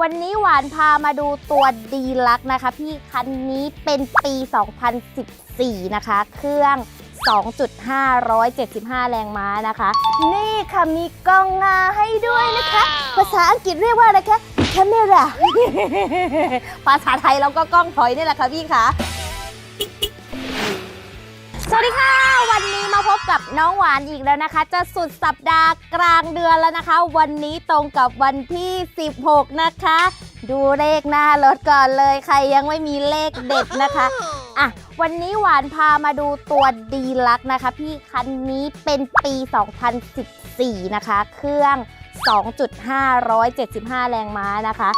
วันนี้หวานพามาดูตัวดีลักนะคะ พี่คันนี้เป็นปี 2014 นะคะ เครื่อง2.5 175 แรงม้านะคะ นี่ค่ะมีกล้องหน้าให้ด้วยนะคะ ภาษาอังกฤษเรียกว่าอะไรคะ camera ภาษาไทยเราก็กล้องถอยนี่แหละค่ะพี่คะสวัสดีค่ะวันนี้มา พบกับน้องหวานอีกแล้วนะคะ จะสุดสัปดาห์กลางเดือนแล้วนะคะ วันนี้ตรงกับวันที่ 16 นะคะ ดูเลขหน้ารถก่อนเลยใครยังไม่มีเลขเด็ดนะคะอะวันนี้หวานพามาดูตัวดีลักนะคะ พี่คันนี้เป็นปี 2014 นะคะ เครื่อง 2.5 175 แรงม้านะคะ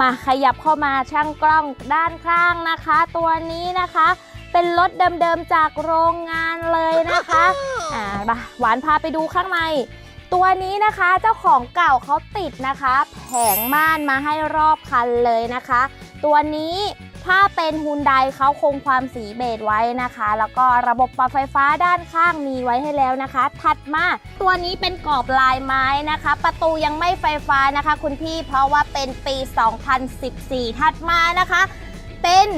มาขยับเข้ามาช่างกล้องด้านข้างนะคะ ตัวนี้นะคะ เป็นรถเดิมๆจากโรงงานเลยนะคะอ่ามาหวานพาไปดูข้างใน ตัวนี้นะคะเจ้าของเก่าเขาติดนะคะ แผงม่านมาให้รอบคันเลยนะคะ ตัวนี้ถ้าเป็นฮุนไดเขาคงความสีเบจไว้นะคะ แล้วก็ระบบปรับไฟฟ้าด้านข้างมีไว้ให้แล้วนะคะ ถัดมาตัวนี้เป็นกรอบลายไม้นะคะ ประตูยังไม่ไฟฟ้านะคะ คุณพี่เพราะว่าเป็นปี 2014 ถัดมานะคะ เป็น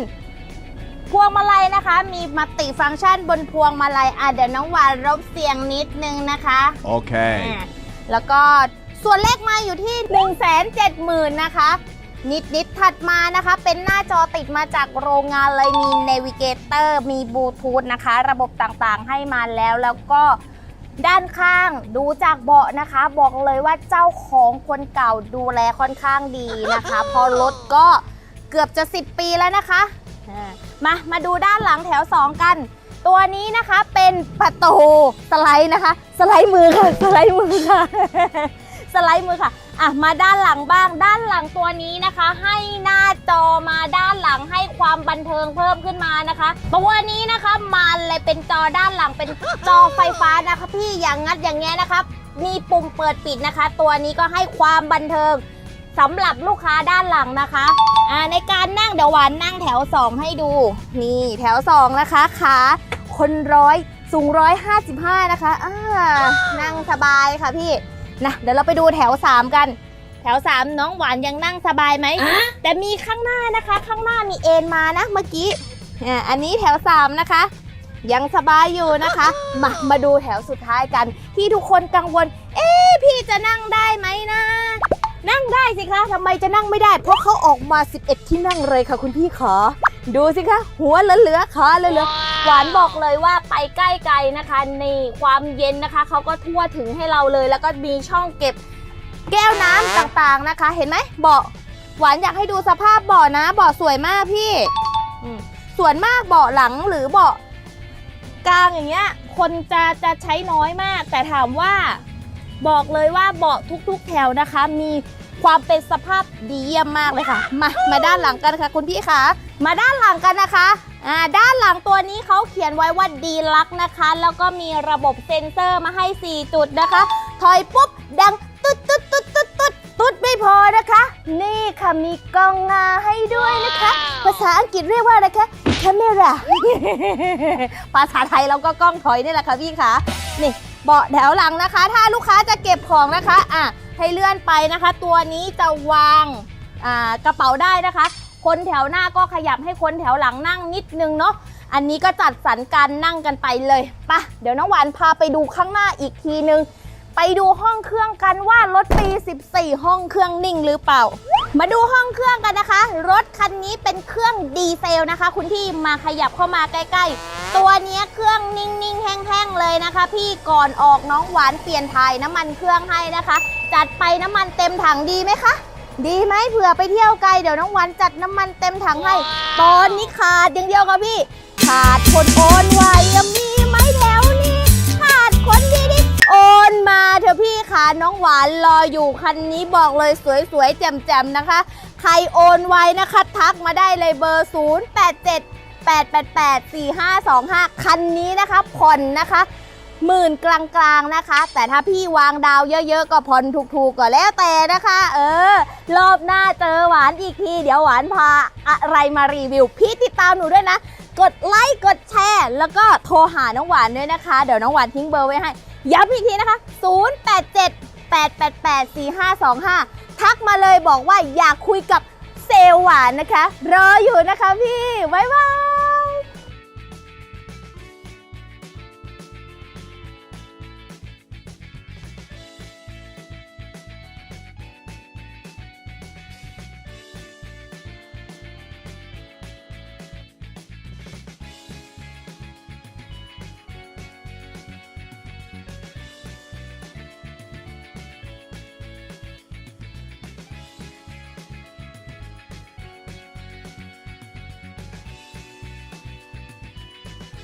พวงมาลัยนะคะ มีมัลติฟังก์ชันบนพวงมาลัยอะเดี๋ยวน้องหวานรบเสียงนิดนึงนะคะ Okay. อ่าแล้วก็ส่วนเลขมาอยู่ที่ 1 7 0 0 0 0 นะคะ นิดนิดๆถัดมานะคะ เป็นหน้าจอติดมาจากโรงงานเลยมี Navigator มีบลูทูธนะคะ ระบบต่างๆให้มาแล้วแล้วก็ด้านข้างดูจากเบาะนะคะ บอกเลยว่าเจ้าของคนเก่าดูแลค่อนข้างดีนะคะเพอรถก็เกือบจะ 10 ปีแล้วนะคะ อ่ามามาดูด้านหลังแถว 2 กัน ตัวนี้นะคะเป็นประตูสไลด์นะคะ สไลด์มือค่ะสไลด์มือค่ะ สไลด์มือค่ะอะมาด้านหลังบ้าง ด้านหลังตัวนี้นะคะ ให้หน้าจอมาด้านหลังให้ความบันเทิงเพิ่มขึ้นมานะคะตัวนี้นะคะมาเลยเป็นจอด้านหลังเป็นจอไฟฟ้านะคะ พี่อย่างงัดอย่างเงี้ยนะคะมีปุ่มเปิดปิดนะคะ ตัวนี้ก็ให้ความบันเทิง สำหรับลูกค้าด้านหลังนะคะอ่าในการนั่งเดี๋ยวหวานนั่งแถว 2 ให้ดู นี่แถว 2 นะคะขาคนร้อยสูงร้อยห้าสิบห้านะคะอ่านั่งสบายค่ะพี่นะเดี๋ยวเราไปดูแถว 3 กัน แถว 3 น้องหวานยังนั่งสบายไหม แต่มีข้างหน้านะคะ ข้างหน้ามีเอ็นมานะเมื่อกี้อ่าอันนี้แถว 3 นะคะยังสบายอยู่นะคะ มามาดูแถวสุดท้ายกัน ที่ทุกคนกังวล เอ๊ะพี่จะนั่งได้ไหมนะ นั่งได้สิคะทำไมจะนั่งไม่ได้ เพราะเขาออกมา 11 ที่นั่งเลยค่ะคุณพี่ขอ ดูสิคะ หัวเหลือๆขาเหลือๆหวานบอกเลยว่าไปใกล้ไกลนะคะ นี่ความเย็นนะคะ เขาก็ทั่วถึงให้เราเลย แล้วก็มีช่องเก็บแก้วน้ำต่างๆนะคะ เห็นไหมเบาะหวานอยากให้ดูสภาพเบาะนะเบาะสวยมากพี่ส่วนมากเบาะหลังหรือเบาะกลางอย่างเงี้ย คนจะจะใช้น้อยมาก แต่ถามว่า บอกเลยว่าเบาะทุกๆ แถวนะคะ มีความเป็นสภาพดีเยี่ยมมากเลยค่ะ มามาด้านหลังกันค่ะคุณพี่คะมาด้านหลังกันนะคะอ่าด้านหลังตัวนี้เขาเขียนไว้ว่าดีลักนะคะ แล้วก็มีระบบเซ็นเซอร์มาให้ 4 จุดนะคะ ถอยปุ๊บ ดังตุ๊ดตุ๊ดตุ๊ดตุ๊ดตุ๊ดตุ๊ดไม่พอนะคะ นี่ค่ะมีกล้องหน้าให้ด้วยนะคะ ภาษาอังกฤษเรียกว่าอะไรคะ camera ภาษาไทยเราก็กล้องถอยนี่แหละค่ะพี่คะนี่ เบาะแถวหลังนะคะ ถ้าลูกค้าจะเก็บของนะคะอะให้เลื่อนไปนะคะ ตัวนี้จะวางอ่ากระเป๋าได้นะคะ คนแถวหน้าก็ขยับให้คนแถวหลังนั่งนิดนึงเนาะอันนี้ก็จัดสรรการนั่งกันไปเลยปะเดี๋ยวน้องหวานพาไปดูข้างหน้าอีกทีนึง ไปดูห้องเครื่องกันว่ารถปี 14 ห้องเครื่องนิ่งหรือเปล่า มาดูห้องเครื่องกันนะคะ รถคันนี้เป็นเครื่องดีเซลนะคะ คุณที่มาขยับเข้ามาใกล้ ๆ ตัวเนี้ยเครื่องนิ่งๆ แห้งๆ เลยนะคะ พี่ก่อนออกน้องหวานเปลี่ยนถ่ายน้ำมันเครื่องให้นะคะ จัดไปน้ำมันเต็มถังดีไหมคะ ดีไหมเผื่อไปเที่ยวไกลเดี๋ยวน้องหวานจัดน้ำมันเต็มถังให้ ตอนนี้ขาดอย่างเดียวค่ะพี่ ขาดคนโอนไวยังมีไหมแถวนี้ขาดคนดีดิโอนมาเถอะพี่ค่ะน้องหวานรออยู่คันนี้บอกเลยสวยๆแจ่มๆนะคะ ใครโอนไวนะคะ ทักมาได้เลยเบอร์ 0 8 7 8 8 8 4 5 2 5 คันนี้นะคะผ่อนนะคะหมื่นกลางๆนะคะ แต่ถ้าพี่วางดาวเยอะๆ ก็ผ่อนถูกๆก็แล้วแต่นะคะ เออ รอบหน้าเจอหวานอีกที เดี๋ยวหวานพาอะไรมารีวิว พี่ติดตามหนูด้วยนะ กดไลค์กดแชร์ แล้วก็โทรหาน้องหวานด้วยนะคะ เดี๋ยวน้องหวานทิ้งเบอร์ไว้ให้ ย้ำอีกทีนะคะ 0878884525 ทักมาเลยบอกว่าอยากคุยกับเซลหวานนะคะ รออยู่นะคะพี่ บ๊ายบาย